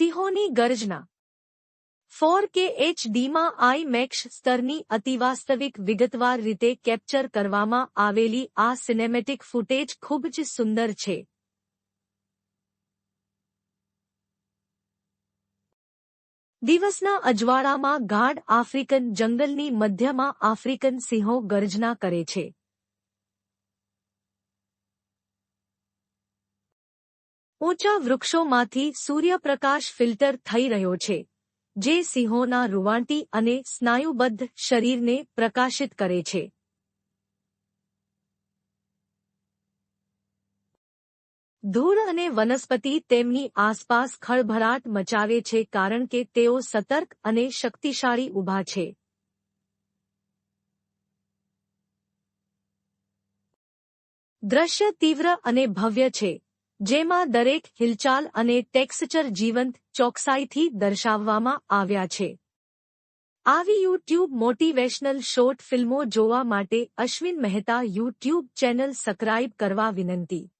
સિંહોની ગર્જના. ફોર કે એચડીમાં આઈ મેક્ષ સ્તરની અતિવાસ્તવિક વિગતવાર રીતે કેપ્ચર કરવામાં આવેલી આ સિનેમેટિક ફૂટેજ ખૂબ જ સુંદર છે. દિવસના અજવાળામાં ગાઢ આફ્રિકન જંગલની મધ્યમાં આફ્રિકન સિંહો ગર્જના કરે છે. ઊંચા વૃક્ષોમાંથી સૂર્યપ્રકાશ ફિલ્ટર થઈ રહ્યો છે, જે સિંહોના રૂવાંટી અને સ્નાયુબદ્ધ શરીરને પ્રકાશિત કરે છે. ધૂળ અને વનસ્પતિ તેમની આસપાસ ખળભળાટ મચાવે છે કારણ કે તેઓ સતર્ક અને શક્તિશાળી ઊભા છે. દ્રશ્ય તીવ્ર અને ભવ્ય છે. જેમાં દરેક હિલચાલ અને ટેક્સચર જીવંત ચોકસાઈથી દર્શાવવામાં આવ્યા છે. આવી યુટ્યુબ મોટિવેશનલ શોર્ટ ફિલ્મો જોવા માટે Ashwin Mehta YouTube channel subscribe કરવા વિનંતી.